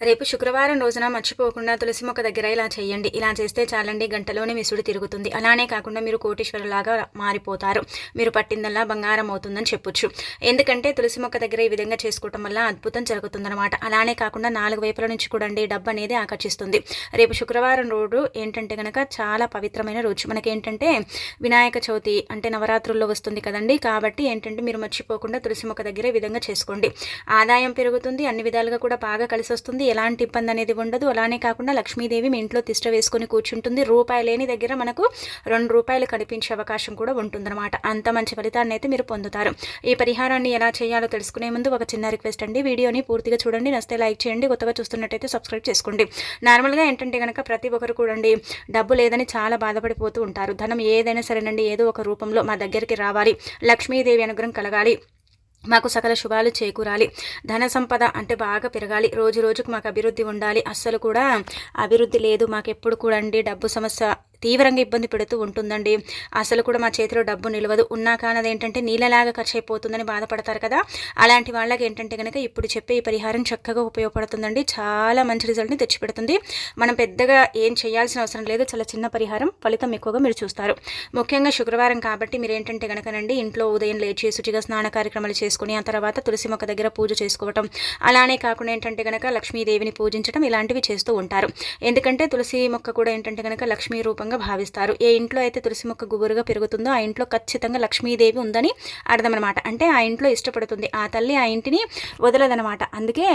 రేపు శుక్రవారం రోజున మర్చిపోకుండా తులసి మొక్క దగ్గర ఇలా చేయండి. ఇలా చేస్తే చాలండి గంటలోనే మిసుడు తిరుగుతుంది. అలానే కాకుండా మీరు కోటీశ్వరులాగా మారిపోతారు. మీరు పట్టిందల్లా బంగారం అవుతుందని చెప్పొచ్చు. ఎందుకంటే తులసి మొక్క దగ్గర ఈ విధంగా చేసుకోవటం వల్ల అద్భుతం జరుగుతుందన్నమాట. అలానే కాకుండా నాలుగు వైపుల నుంచి కూడా అండి డబ్బు అనేది ఆకర్షిస్తుంది. రేపు శుక్రవారం రోజు ఏంటంటే కనుక చాలా పవిత్రమైన రోజు. మనకేంటంటే వినాయక చవితి అంటే నవరాత్రుల్లో వస్తుంది కదండి. కాబట్టి ఏంటంటే మీరు మర్చిపోకుండా తులసి మొక్క దగ్గర ఈ విధంగా చేసుకోండి. ఆదాయం పెరుగుతుంది అన్ని విధాలుగా కూడా బాగా కలిసి వస్తుంది ఎలాంటి ఇబ్బంది అనేది ఉండదు. అలానే కాకుండా లక్ష్మీదేవి మీ ఇంట్లో తిష్ట వేసుకొని కూర్చుంటుంది. రూపాయి లేని దగ్గర మనకు రెండు రూపాయలు కనిపించే అవకాశం కూడా ఉంటుందన్నమాట. అంత మంచి ఫలితాన్ని అయితే మీరు పొందుతారు. ఈ పరిహారాన్ని ఎలా చేయాలో తెలుసుకునే ముందు ఒక చిన్న రిక్వెస్ట్ అండి. వీడియోని పూర్తిగా చూడండి నస్తే లైక్ చేయండి కొత్తగా చూస్తున్నట్టయితే సబ్స్క్రైబ్ చేసుకోండి. నార్మల్గా ఏంటంటే కనుక ప్రతి ఒక్కరు కూడండి డబ్బు లేదని చాలా బాధపడిపోతూ ఉంటారు. ధనం ఏదైనా సరేనండి ఏదో ఒక రూపంలో మా దగ్గరికి రావాలి. లక్ష్మీదేవి అనుగ్రహం కలగాలి. మాకు సకల శుభాలు చేకూరాలి. ధన సంపద అంటే బాగా పెరగాలి. రోజు రోజుకు మాకు అభివృద్ధి ఉండాలి. అస్సలు కూడా అభివృద్ధి లేదు. మాకు ఎప్పుడు కూడా అండి డబ్బు సమస్య తీవ్రంగా ఇబ్బంది పెడుతూ ఉంటుందండి. అసలు కూడా మా చేతిలో డబ్బు నిలవదు. ఉన్నా కానది ఏంటంటే నీళ్ళలాగా ఖర్చు అయిపోతుందని బాధపడతారు కదా. అలాంటి వాళ్ళకి ఏంటంటే కనుక ఇప్పుడు చెప్పే ఈ పరిహారం చక్కగా ఉపయోగపడుతుందండి. చాలా మంచి రిజల్ట్ని తెచ్చిపెడుతుంది. మనం పెద్దగా ఏం చేయాల్సిన అవసరం లేదు. చాలా చిన్న పరిహారం. ఫలితం ఎక్కువగా మీరు చూస్తారు. ముఖ్యంగా శుక్రవారం కాబట్టి మీరు ఏంటంటే కనుకనండి ఇంట్లో ఉదయం లేచి శుచిగా స్నాన కార్యక్రమాలు చేసుకుని ఆ తర్వాత తులసి మొక్క దగ్గర పూజ చేసుకోవటం. అలానే కాకుండా ఏంటంటే కనుక లక్ష్మీదేవిని పూజించడం ఇలాంటివి చేస్తూ ఉంటారు. ఎందుకంటే తులసి మొక్క కూడా ఏంటంటే కనుక లక్ష్మీ రూపంగా భావిస్తారు. ఏ ఇంట్లో అయితే తులసి మొక్క గుబురుగా పెరుగుతుందో ఆ ఇంట్లో ఖచ్చితంగా లక్ష్మీదేవి ఉందని అర్థం అనమాట అంటే ఆ ఇంట్లో ఇష్టపడుతుంది. ఆ తల్లి ఆ ఇంటిని వదలదనమాట అందుకే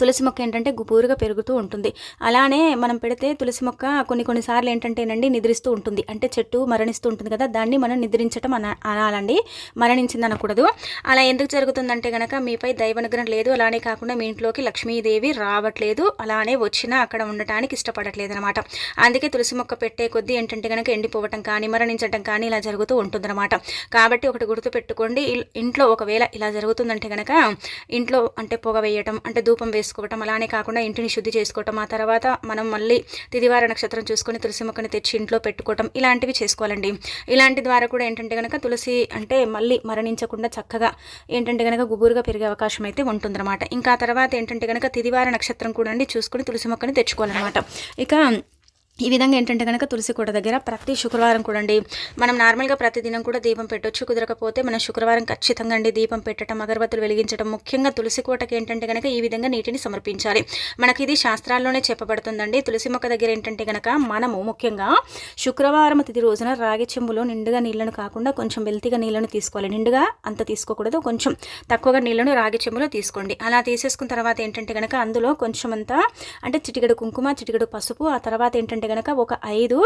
తులసి మొక్క ఏంటంటే గుబూరుగా పెరుగుతూ ఉంటుంది. అలానే మనం పెడితే తులసి మొక్క కొన్ని కొన్నిసార్లు ఏంటంటేనండి నిద్రిస్తూ ఉంటుంది. అంటే చెట్టు మరణిస్తూ ఉంటుంది కదా దాన్ని మనం నిద్రించడం అన అనాలండి. మరణించింది అనకూడదు. అలా ఎందుకు జరుగుతుందంటే కనుక మీపై దైవనుగ్రహం లేదు. అలానే కాకుండా మీ ఇంట్లోకి లక్ష్మీదేవి రావట్లేదు. అలానే వచ్చినా అక్కడ ఉండటానికి ఇష్టపడట్లేదు అనమాట అందుకే తులసి మొక్క పెట్టే కొద్దీ ఏంటంటే కనుక ఎండిపోవటం కానీ మరణించడం కానీ ఇలా జరుగుతూ ఉంటుందన్నమాట కాబట్టి ఒకటి గుర్తు పెట్టుకోండి. ఇంట్లో ఒకవేళ ఇలా జరుగుతుందంటే కనుక ఇంట్లో అంటే పొగ వేయటం అంటే ధూపం చేసుకోవటం అలానే కాకుండా ఇంటిని శుద్ధి చేసుకోవటం ఆ తర్వాత మనం మళ్ళీ తిదివార నక్షత్రం చూసుకొని తులసి మొక్కని తెచ్చి ఇంట్లో పెట్టుకోవటం ఇలాంటివి చేసుకోవాలండి. ఇలాంటి ద్వారా కూడా ఏంటంటే కనుక తులసి అంటే మళ్ళీ మరణించకుండా చక్కగా ఏంటంటే కనుక గుబురుగా పెరిగే అవకాశం అయితే ఉంటుందన్నమాట. ఇంకా ఆ తర్వాత ఏంటంటే కనుక తిదివార నక్షత్రం కూడా అండి చూసుకొని తులసి మొక్కని తెచ్చుకోవాలన్నమాట. ఇక ఈ విధంగా ఏంటంటే కనుక తులసి కోట దగ్గర ప్రతి శుక్రవారం కూడా అండి మనం నార్మల్గా ప్రతిదినం కూడా దీపం పెట్టొచ్చు కుదరకపోతే మనం శుక్రవారం ఖచ్చితంగా అండి దీపం పెట్టడం అగరబత్తులు వెలిగించడం ముఖ్యంగా తులసి కోటకి ఏంటంటే కనుక ఈ విధంగా నీటిని సమర్పించాలి. మనకి ఇది శాస్త్రాల్లోనే చెప్పబడుతుందండి. తులసి మొక్క దగ్గర ఏంటంటే కనుక మనము ముఖ్యంగా శుక్రవారం తిది రోజున రాగి చెంబులో నిండుగా నీళ్ళను కాకుండా కొంచెం వెల్తిగా నీళ్ళను తీసుకోవాలి. నిండుగా అంత తీసుకోకూడదు కొంచెం తక్కువగా నీళ్ళను రాగి చెంబులో తీసుకోండి. అలా తీసేసుకున్న తర్వాత ఏంటంటే కనుక అందులో కొంచెం అంతా అంటే చిటికెడు కుంకుమ చిటికెడు పసుపు ఆ తర్వాత ఏంటంటే కనుక ఒక ఐదు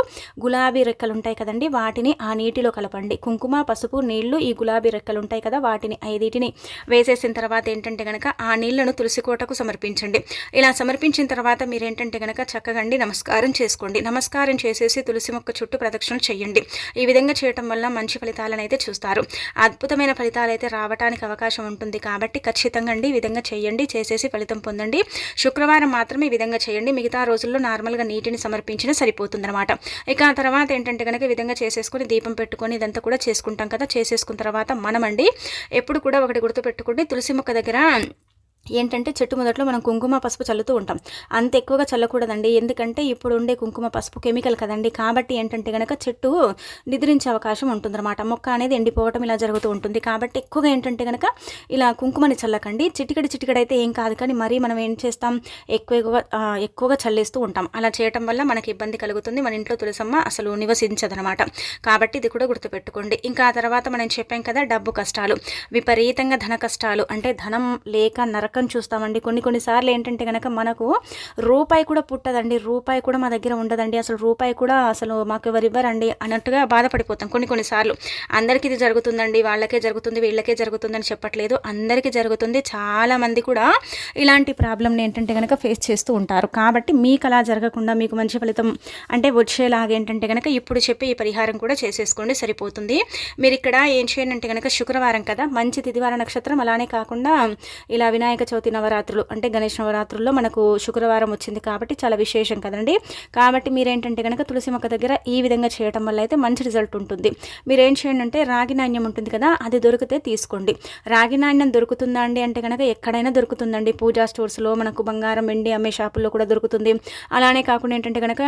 గులాబీ రెక్కలు ఉంటాయి కదండి వాటిని ఆ నీటిలో కలపండి. కుంకుమ పసుపు నీళ్ళు ఈ గులాబీ రెక్కలు ఉంటాయి కదా వాటిని ఐదిటిని వేసేసిన తర్వాత ఏంటంటే కనుక ఆ నీళ్ళను తులసి కోటకు సమర్పించండి. ఇలా సమర్పించిన తర్వాత మీరు ఏంటంటే కనుక చక్కగా అండి నమస్కారం చేసుకోండి. నమస్కారం చేసేసి తులసి మొక్క చుట్టూ ప్రదక్షిణలు చేయండి ఈ విధంగా చేయటం వల్ల మంచి ఫలితాలను అయితే చూస్తారు. అద్భుతమైన ఫలితాలు అయితే రావడానికి అవకాశం ఉంటుంది కాబట్టి ఖచ్చితంగా అండి ఈ విధంగా చేయండి చేసేసి ఫలితం పొందండి. శుక్రవారం మాత్రమే ఈ విధంగా చేయండి మిగతా రోజుల్లో నార్మల్గా నీటిని సమర్పించిన సరిపోతుందన్నమాట. ఇక ఆ తర్వాత ఏంటంటే కనుక ఈ విధంగా చేసేసుకొని దీపం పెట్టుకొని ఇదంతా కూడా చేసుకుంటాం కదా. చేసేసుకున్న తర్వాత మనమండి ఎప్పుడు కూడా ఒకటి గుర్తుపెట్టుకోండి. తులసి మొక్క దగ్గర ఏంటంటే చెట్టు మొదట్లో మనం కుంకుమ పసుపు చల్లుతూ ఉంటాం. అంత ఎక్కువగా చల్లకూడదండి. ఎందుకంటే ఇప్పుడు ఉండే కుంకుమ పసుపు కెమికల్ కదండి. కాబట్టి ఏంటంటే కనుక చెట్టు నిద్రించే అవకాశం ఉంటుందన్నమాట. మొక్క అనేది ఎండిపోవటం ఇలా జరుగుతూ ఉంటుంది. కాబట్టి ఎక్కువగా ఏంటంటే కనుక ఇలా కుంకుమని చల్లకండి. చిటికడి చిటికడైతే ఏం కాదు. కానీ మరీ మనం ఏం చేస్తాం? ఎక్కువగా ఎక్కువగా చల్లేస్తూ ఉంటాం. అలా చేయటం వల్ల మనకి ఇబ్బంది కలుగుతుంది. మన ఇంట్లో తులసమ్మ అసలు నివసించదనమాట కాబట్టి ఇది కూడా గుర్తుపెట్టుకోండి. ఇంకా ఆ తర్వాత మనం చెప్పాం కదా డబ్బు కష్టాలు. విపరీతంగా ధన కష్టాలు. అంటే ధనం లేక నరకం చూస్తామండి. కొన్ని కొన్నిసార్లు ఏంటంటే కనుక మనకు రూపాయి కూడా పుట్టదండి. రూపాయి కూడా మా దగ్గర ఉండదండి. అసలు రూపాయి కూడా అసలు మాకు ఎవరు ఇవ్వరండి అన్నట్టుగా బాధపడిపోతాం కొన్ని కొన్నిసార్లు అందరికీ ఇది జరుగుతుందండి. వాళ్ళకే జరుగుతుంది వీళ్ళకే జరుగుతుందని చెప్పట్లేదు. అందరికీ జరుగుతుంది. చాలామంది కూడా ఇలాంటి ప్రాబ్లమ్ని ఏంటంటే కనుక ఫేస్ చేస్తూ ఉంటారు. కాబట్టి మీకు అలా జరగకుండా మీకు మంచి ఫలితం అంటే వచ్చేలాగా ఏంటంటే కనుక ఇప్పుడు చెప్పి ఈ పరిహారం కూడా చేసేసుకోండి. సరిపోతుంది. మీరు ఇక్కడ ఏం చేయండి అంటే కనుక శుక్రవారం కదా. మంచి తిదివార నక్షత్రం. అలానే కాకుండా ఇలా వినాయక వినాయక చవితి నవరాత్రులు అంటే గణేష్ నవరాత్రుల్లో మనకు శుక్రవారం వచ్చింది కాబట్టి చాలా విశేషం కదండి. కాబట్టి మీరేంటంటే కనుక తులసి మొక్క దగ్గర ఈ విధంగా చేయటం వల్ల అయితే మంచి రిజల్ట్ ఉంటుంది. మీరు ఏం చేయండి అంటే రాగి నాణ్యం ఉంటుంది కదా అది దొరికితే తీసుకోండి. రాగి నాణ్యం దొరుకుతుందా అండి అంటే కనుక ఎక్కడైనా దొరుకుతుందండి. పూజా స్టోర్స్లో మనకు బంగారం వెండి అమ్మే షాపుల్లో కూడా దొరుకుతుంది. అలానే కాకుండా ఏంటంటే కనుక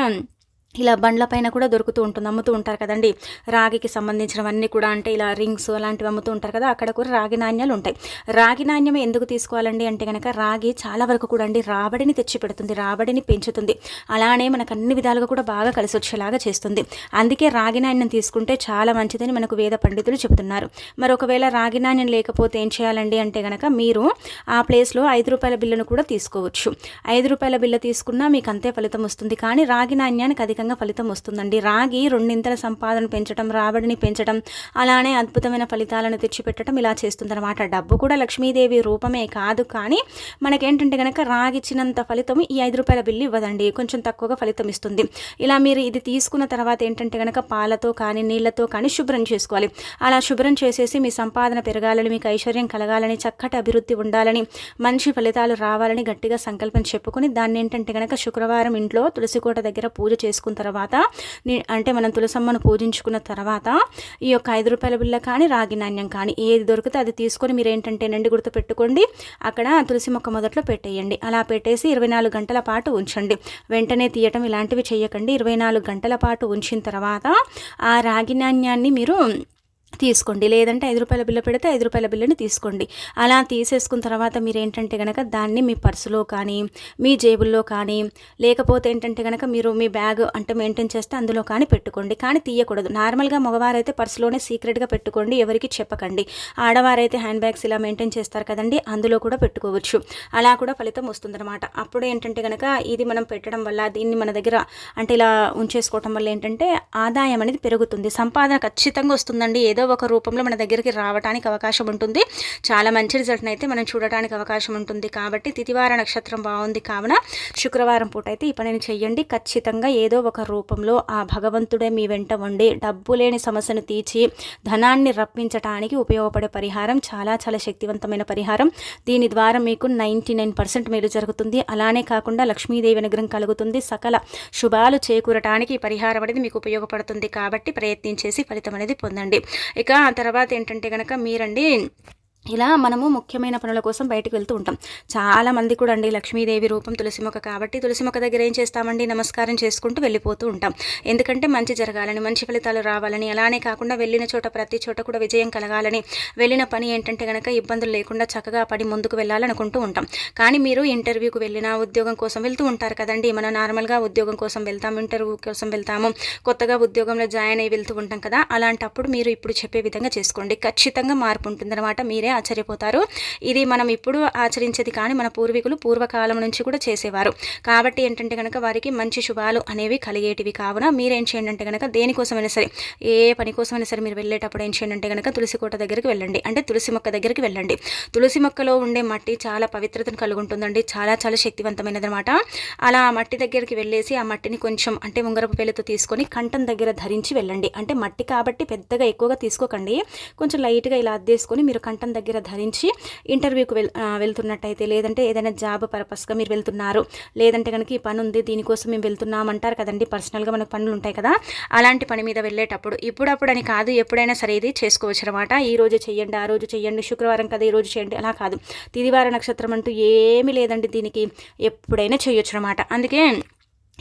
ఇలా బండ్ల పైన కూడా దొరుకుతూ ఉంటుంది అమ్ముతూ ఉంటారు కదండి. రాగికి సంబంధించినవన్నీ కూడా అంటే ఇలా రింగ్స్ అలాంటివి అమ్ముతూ ఉంటారు కదా అక్కడ కూడా రాగి నాణ్యాలు ఉంటాయి. రాగి నాణ్యం ఎందుకు తీసుకోవాలండి అంటే కనుక రాగి చాలా వరకు కూడా అండి రాబడిని తెచ్చి పెడుతుంది రాబడిని పెంచుతుంది. అలానే మనకు అన్ని విధాలుగా కూడా బాగా కలిసి వచ్చేలాగా చేస్తుంది. అందుకే రాగి నాణ్యం తీసుకుంటే చాలా మంచిదని మనకు వేద పండితులు చెబుతున్నారు. మరి ఒకవేళ రాగి నాణ్యం లేకపోతే ఏం చేయాలండి అంటే కనుక మీరు ఆ ప్లేస్లో ఐదు రూపాయల బిల్లును కూడా తీసుకోవచ్చు. ఐదు రూపాయల బిల్లు తీసుకున్నా మీకు అంతే ఫలితం వస్తుంది. కానీ రాగి నాణ్యానికి అధికంగా ఫలితం వస్తుందండి. రాగి రెండింతల సంపాదన పెంచడం రాబడిని పెంచడం అలానే అద్భుతమైన ఫలితాలను తెచ్చిపెట్టడం ఇలా చేస్తుందన్నమాట. డబ్బు కూడా లక్ష్మీదేవి రూపమే కాదు కానీ మనకేంటంటే కనుక రాగి ఇచ్చినంత ఫలితం ఈ ఐదు రూపాయల బిల్లు ఇవ్వదండి. కొంచెం తక్కువగా ఫలితం ఇస్తుంది. ఇలా మీరు ఇది తీసుకున్న తర్వాత ఏంటంటే కనుక పాలతో కానీ నీళ్ళతో కానీ శుభ్రం చేసుకోవాలి. అలా శుభ్రం చేసేసి మీ సంపాదన పెరగాలని మీకు ఐశ్వర్యం కలగాలని చక్కటి అభివృద్ధి ఉండాలని మంచి ఫలితాలు రావాలని గట్టిగా సంకల్పం చెప్పుకొని దాన్ని ఏంటంటే కనుక శుక్రవారం ఇంట్లో తులసికోట దగ్గర పూజ చేసుకున్న తర్వాత అంటే మనం తులసమ్మను పూజించుకున్న తర్వాత ఈ యొక్క ఐదు రూపాయల బిల్ల కానీ రాగి నాణ్యం కానీ ఏది దొరికితే అది తీసుకొని మీరు ఏంటంటే నండి గుర్తు పెట్టుకోండి. అక్కడ తులసి మొక్క మొదట్లో పెట్టేయండి. అలా పెట్టేసి ఇరవై నాలుగు గంటల పాటు ఉంచండి. వెంటనే తీయటం ఇలాంటివి చేయకండి. ఇరవై నాలుగు గంటల పాటు ఉంచిన తర్వాత ఆ రాగి నాణ్యాన్ని మీరు తీసుకోండి. లేదంటే ఐదు రూపాయల బిల్ల పెడితే ఐదు రూపాయల బిల్లుని తీసుకోండి. అలా తీసేసుకున్న తర్వాత మీరు ఏంటంటే కనుక దాన్ని మీ పర్సులో కానీ మీ జేబుల్లో కానీ లేకపోతే ఏంటంటే కనుక మీరు మీ బ్యాగ్ అంటే మెయింటైన్ చేస్తే అందులో కానీ పెట్టుకోండి. కానీ తీయకూడదు. నార్మల్గా మగవారైతే పర్సులోనే సీక్రెట్గా పెట్టుకోండి. ఎవరికి చెప్పకండి. ఆడవారైతే హ్యాండ్ బ్యాగ్స్ ఇలా మెయింటైన్ చేస్తారు కదండి అందులో కూడా పెట్టుకోవచ్చు. అలా కూడా ఫలితం వస్తుందన్నమాట. అప్పుడు ఏంటంటే కనుక ఇది మనం పెట్టడం వల్ల దీన్ని మన దగ్గర అంటే ఇలా ఉంచేసుకోవటం వల్ల ఏంటంటే ఆదాయం అనేది పెరుగుతుంది. సంపాదన ఖచ్చితంగా వస్తుందండి. ఏదో ఒక రూపంలో మన దగ్గరికి రావడానికి అవకాశం ఉంటుంది. చాలా మంచి రిజల్ట్ని అయితే మనం చూడటానికి అవకాశం ఉంటుంది. కాబట్టి తిథివార నక్షత్రం బాగుంది కావున శుక్రవారం పూట అయితే ఈ పనిని చెయ్యండి. ఖచ్చితంగా ఏదో ఒక రూపంలో ఆ భగవంతుడే మీ వెంట ఉండి డబ్బు లేని సమస్యను తీర్చి ధనాన్ని రప్పించటానికి ఉపయోగపడే పరిహారం చాలా చాలా శక్తివంతమైన పరిహారం. దీని ద్వారా మీకు నైంటీ నైన్ పర్సెంట్ మేలు జరుగుతుంది. అలానే కాకుండా లక్ష్మీదేవి అనుగ్రహం కలుగుతుంది. సకల శుభాలు చేకూరటానికి ఈ పరిహారం అనేది మీకు ఉపయోగపడుతుంది. కాబట్టి ప్రయత్నించేసి ఫలితం అనేది పొందండి. ఇక ఆ తర్వాత ఏంటంటే కనుక మీరండి ఇలా మనము ముఖ్యమైన పనుల కోసం బయటకు వెళ్తూ ఉంటాం. చాలా మంది కూడా అండి లక్ష్మీదేవి రూపం తులసిమొక్క కాబట్టి తులసి మొక్క దగ్గర ఏం చేస్తామండి? నమస్కారం చేసుకుంటూ వెళ్ళిపోతూ ఉంటాం. ఎందుకంటే మంచి జరగాలని మంచి ఫలితాలు రావాలని అలానే కాకుండా వెళ్ళిన చోట ప్రతి చోట కూడా విజయం కలగాలని వెళ్ళిన పని ఏంటంటే కనుక ఇబ్బందులు లేకుండా చక్కగా పడి ముందుకు వెళ్ళాలనుకుంటూ ఉంటాం. కానీ మీరు ఇంటర్వ్యూకి వెళ్ళినా ఉద్యోగం కోసం వెళ్తూ ఉంటారు కదండి. మనం నార్మల్గా ఉద్యోగం కోసం వెళ్తాం ఇంటర్వ్యూ కోసం వెళ్తాము కొత్తగా ఉద్యోగంలో జాయిన్ అయ్యి వెళ్తూ ఉంటాం కదా. అలాంటప్పుడు మీరు ఇప్పుడు చెప్పే విధంగా చేసుకోండి. ఖచ్చితంగా మార్పు ఉంటుందన్నమాట. మీరే ఆశ్చర్యపోతారు. ఇది మనం ఇప్పుడు ఆచరించేది కానీ మన పూర్వీకులు పూర్వకాలం నుంచి కూడా చేసేవారు. కాబట్టి ఏంటంటే కనుక వారికి మంచి శుభాలు అనేవి కలిగేటివి కావున మీరేం చేయండి అంటే కనుక దేనికోసమైనా సరే ఏ పని కోసమైనా సరే మీరు వెళ్ళేటప్పుడు ఏం చేయండి అంటే కనుక తులసి కోట దగ్గరికి వెళ్ళండి. అంటే తులసి మొక్క దగ్గరికి వెళ్ళండి. తులసి మొక్కలో ఉండే మట్టి చాలా పవిత్రతను కలిగి ఉంటుందండి చాలా చాలా శక్తివంతమైనది అనమాట అలా ఆ మట్టి దగ్గరికి వెళ్ళేసి ఆ మట్టిని కొంచెం అంటే ఉంగరపు పేలతో తీసుకొని కంఠం దగ్గర ధరించి వెళ్ళండి. అంటే మట్టి కాబట్టి పెద్దగా ఎక్కువగా తీసుకోకండి. కొంచెం లైట్గా ఇలా అద్దేసుకొని మీరు కంఠం దగ్గర దగ్గర ధరించి ఇంటర్వ్యూకి వెల్ వెళ్తున్నట్టయితే లేదంటే ఏదైనా జాబ్ పర్పస్గా మీరు వెళ్తున్నారు లేదంటే కనుక ఈ పని ఉంది దీనికోసం మేము వెళ్తున్నాం అంటారు కదండి పర్సనల్గా మనకు పనులు ఉంటాయి కదా అలాంటి పని మీద వెళ్ళేటప్పుడు ఇప్పుడప్పుడు అని కాదు ఎప్పుడైనా సరే ఇది చేసుకోవచ్చు అనమాట ఈ రోజు చేయండి ఆ రోజు చేయండి శుక్రవారం కదా ఈ రోజు చేయండి అలా కాదు. తిదివార నక్షత్రం అంటూ ఏమీ లేదండి దీనికి ఎప్పుడైనా చేయొచ్చు అనమాట అందుకే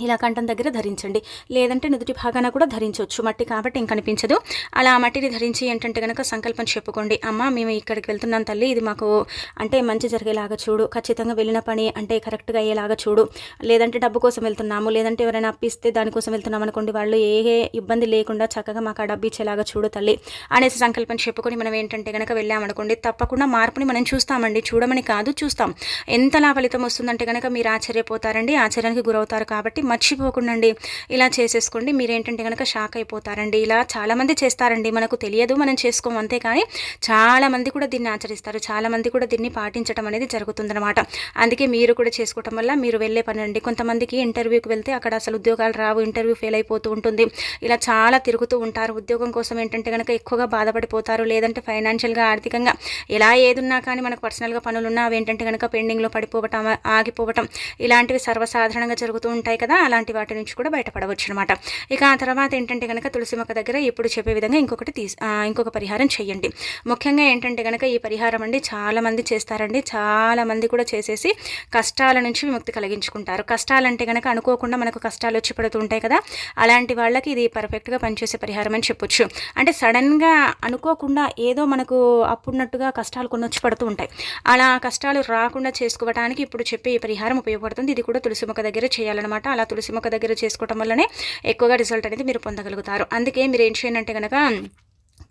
ఇలా కంఠం దగ్గర ధరించండి. లేదంటే నుదుటి భాగాన కూడా ధరించవచ్చు. మట్టి కాబట్టి ఇంక కనిపించదు అలా ఆ మట్టిని ధరించి ఏంటంటే కనుక సంకల్పం చెప్పుకోండి. అమ్మ మేము ఇక్కడికి వెళ్తున్నాం తల్లి. ఇది మాకు అంటే మంచి జరిగేలాగా చూడు. ఖచ్చితంగా వెళ్ళిన పని అంటే కరెక్ట్గా అయ్యేలాగా చూడు. లేదంటే డబ్బు కోసం వెళ్తున్నాము. లేదంటే ఎవరైనా అప్పిస్తే దానికోసం వెళ్తున్నాం అనుకోండి. వాళ్ళు ఏ ఏ ఇబ్బంది లేకుండా చక్కగా మాకు ఆ డబ్బు ఇచ్చేలాగా చూడు తల్లి అనేసి సంకల్పం చెప్పుకొని మనం ఏంటంటే కనుక వెళ్ళామనుకోండి తప్పకుండా మార్పుని మనం చూస్తామండి. చూడమని కాదు చూస్తాం. ఎంతలా ఫలితం వస్తుందంటే కనుక మీరు ఆశ్చర్యపోతారండి. ఆశ్చర్యానికి గురవుతారు కాబట్టి మర్చిపోకుండాండి. ఇలా చేసేసుకోండి. మీరేంటంటే కనుక షాక్ అయిపోతారండి. ఇలా చాలామంది చేస్తారండి. మనకు తెలియదు మనం చేసుకోము అంతేకాని చాలామంది కూడా దీన్ని ఆచరిస్తారు. చాలామంది కూడా దీన్ని పాటించడం అనేది జరుగుతుందన్నమాట. అందుకే మీరు కూడా చేసుకోవటం వల్ల మీరు వెళ్ళే పని అండి కొంతమందికి ఇంటర్వ్యూకి వెళ్తే అక్కడ అసలు ఉద్యోగాలు రావు ఇంటర్వ్యూ ఫెయిల్ అయిపోతూ ఉంటుంది. ఇలా చాలా తిరుగుతూ ఉంటారు. ఉద్యోగం కోసం ఏంటంటే కనుక ఎక్కువగా బాధపడిపోతారు. లేదంటే ఫైనాన్షియల్గా ఆర్థికంగా ఎలా ఏదున్నా కానీ మనకు పర్సనల్గా పనులున్నా అవి ఏంటంటే కనుక పెండింగ్లో పడిపోవటం ఆగిపోవటం ఇలాంటివి సర్వసాధారణంగా జరుగుతూ ఉంటాయి కదా. అలాంటి వాటి నుంచి కూడా బయటపడవచ్చు అనమాట ఇక ఆ తర్వాత ఏంటంటే కనుక తులసి మొక్క దగ్గర ఇప్పుడు చెప్పే విధంగా ఇంకొకటి తీసి ఇంకొక పరిహారం చేయండి ముఖ్యంగా ఏంటంటే కనుక ఈ పరిహారం అండి చాలామంది చేస్తారండి. చాలామంది కూడా చేసేసి కష్టాల నుంచి విముక్తి కలిగించుకుంటారు. కష్టాలంటే కనుక అనుకోకుండా మనకు కష్టాలు వచ్చి పడుతుంటాయి కదా. అలాంటి వాళ్ళకి ఇది పర్ఫెక్ట్గా పనిచేసే పరిహారం అని చెప్పొచ్చు. అంటే సడన్గా అనుకోకుండా ఏదో మనకు అప్పుడున్నట్టుగా కష్టాలు కొన్ని వచ్చి పడుతూ ఉంటాయి. అలా కష్టాలు రాకుండా చేసుకోవడానికి ఇప్పుడు చెప్పే ఈ పరిహారం ఉపయోగపడుతుంది. ఇది కూడా తులసి మొక్క దగ్గర చేయాలన్నమాట. అలా తులసి మొక్క దగ్గర చేసుకోవటం వల్లనే ఎక్కువగా రిజల్ట్ అనేది మీరు పొందగలుగుతారు. అందుకే మీరు ఏం చేయండి అంటే కనుక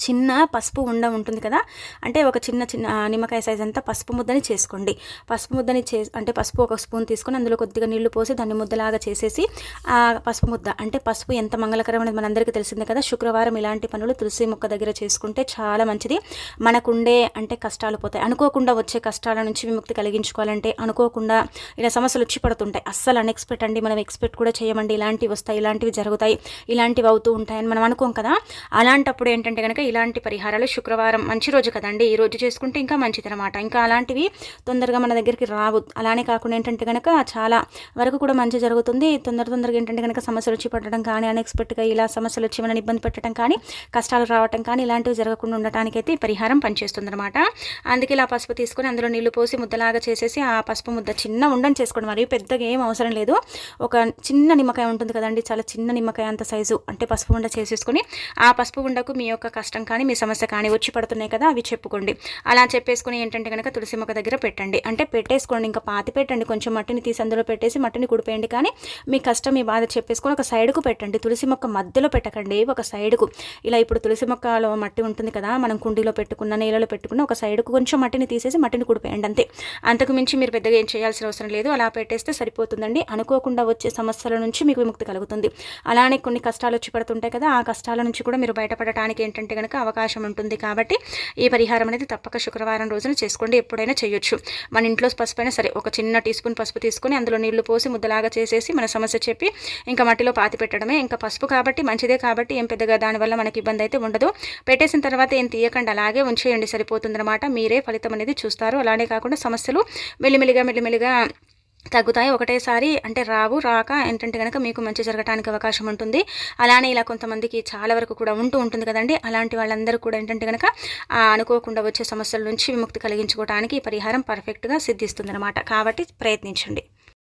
చిన్న పసుపు ఉండ ఉంటుంది కదా? అంటే ఒక చిన్న చిన్న నిమ్మకాయ సైజ్ అంతా పసుపు ముద్దని చేసుకోండి. పసుపు ముద్దని చే అంటే పసుపు ఒక స్పూన్ తీసుకొని అందులో కొద్దిగా నీళ్ళు పోసి దాన్ని ముద్దలాగా చేసేసి ఆ పసుపు ముద్ద అంటే పసుపు ఎంత మంగళకరమైనది మనందరికీ తెలిసిందే కదా? శుక్రవారం ఇలాంటి పనులు తులసి మొక్క దగ్గర చేసుకుంటే చాలా మంచిది. మనకుండే అంటే కష్టాలు పోతాయి. అనుకోకుండా వచ్చే కష్టాల నుంచి విముక్తి కలిగించుకోవాలంటే అనుకోకుండా ఇలా సమస్యలు వచ్చి పడుతుంటాయి. అస్సలు అన్ఎక్స్పెక్ట్ అండి. మనం ఎక్స్పెక్ట్ కూడా చేయమండి. ఇలాంటివి వస్తాయి ఇలాంటివి జరుగుతాయి ఇలాంటివి అవుతూ ఉంటాయని మనం అనుకోం కదా? అలాంటప్పుడు ఏంటంటే కనుక ఇలాంటి పరిహారాలు శుక్రవారం మంచి రోజు కదండి. ఈ రోజు చేసుకుంటే ఇంకా మంచిది అనమాట ఇంకా అలాంటివి తొందరగా మన దగ్గరికి రావు. అలానే కాకుండా ఏంటంటే కనుక చాలా వరకు కూడా మంచి జరుగుతుంది. తొందర తొందరగా ఏంటంటే కనుక సమస్యలు వచ్చి పడటం కానీ అన్ఎక్స్పెక్ట్గా ఇలా సమస్యలు వచ్చి మనని ఇబ్బంది పెట్టడం కానీ కష్టాలు రావటం కానీ ఇలాంటివి జరగకుండా ఉండటానికి అయితే పరిహారం పనిచేస్తుంది అనమాట అందుకే ఇలా పసుపు తీసుకొని అందులో నీళ్ళు పోసి ముద్దలాగా చేసేసి ఆ పసుపు ముద్ద చిన్న ఉండని చేసుకోండి మరియు పెద్దగా ఏం అవసరం లేదు. ఒక చిన్న నిమ్మకాయ ఉంటుంది కదండి. చాలా చిన్న నిమ్మకాయ అంత సైజు. అంటే పసుపు ఉండ చేసేసుకొని ఆ పసుపు ఉండకు మీ యొక్క కష్టం కష్టం కానీ మీ సమస్య కానీ వచ్చి పడుతున్నాయి కదా అవి చెప్పుకోండి. అలా చెప్పేసుకుని ఏంటంటే కనుక తులసి మొక్క దగ్గర పెట్టండి. అంటే పెట్టేసుకోండి ఇంకా పాతి పెట్టండి. కొంచెం మట్టిని తీసి అందులో పెట్టేసి మట్టిని కుడిపోయండి. కానీ మీ కష్టం మీ బాధ చెప్పేసుకొని ఒక సైడ్కు పెట్టండి. తులసి మొక్క మధ్యలో పెట్టకండి ఒక సైడ్కు. ఇలా ఇప్పుడు తులసి మొక్కలో మట్టి ఉంటుంది కదా మనం కుండీలో పెట్టుకున్న నీళ్ళలో పెట్టుకున్న ఒక సైడ్కు కొంచెం మట్టిని తీసేసి మట్టిని కుడిపోయండి అంతే. అంతకు మించి మీరు పెద్దగా ఏం చేయాల్సిన అవసరం లేదు. అలా పెట్టేస్తే సరిపోతుందండి. అనుకోకుండా వచ్చే సమస్యల నుంచి మీకు విముక్తి కలుగుతుంది. అలానే కొన్ని కష్టాలు వచ్చి పడుతుంటాయి కదా ఆ కష్టాల నుంచి కూడా మీరు బయటపడటానికి ఏంటంటే కనుక అవకాశం ఉంటుంది కాబట్టి ఈ పరిహారం అనేది తప్పక శుక్రవారం రోజున చేసుకోండి ఎప్పుడైనా చేయొచ్చు. మన ఇంట్లో పసుపు అయినా సరే ఒక చిన్న టీ స్పూన్ పసుపు తీసుకొని అందులో నీళ్ళు పోసి ముద్దలాగా చేసేసి మన సమస్య చెప్పి ఇంకా మట్టిలో పాతి పెట్టడమే ఇంకా పసుపు కాబట్టి మంచిదే కాబట్టి ఏం పెద్దగా దానివల్ల మనకి ఇబ్బంది అయితే ఉండదు. పెట్టేసిన తర్వాత ఏం తీయకండి అలాగే ఉంచేయండి సరిపోతుందన్నమాట. మీరే ఫలితం అనేది చూస్తారు. అలానే కాకుండా సమస్యలు మెల్లిమెల్లిగా మెల్లిమెల్లిగా తగ్గుతాయి. ఒకటేసారి అంటే రావు రాక ఏంటంటే కనుక మీకు మంచి జరగడానికి అవకాశం ఉంటుంది. అలానే ఇలా కొంతమందికి చాలా వరకు కూడా ఉంటూ ఉంటుంది కదండి. అలాంటి వాళ్ళందరూ కూడా ఏంటంటే కనుక అనుకోకుండా వచ్చే సమస్యల నుంచి విముక్తి కలిగించుకోవడానికి ఈ పరిహారం పర్ఫెక్ట్గా సిద్ధిస్తుంది కాబట్టి ప్రయత్నించండి.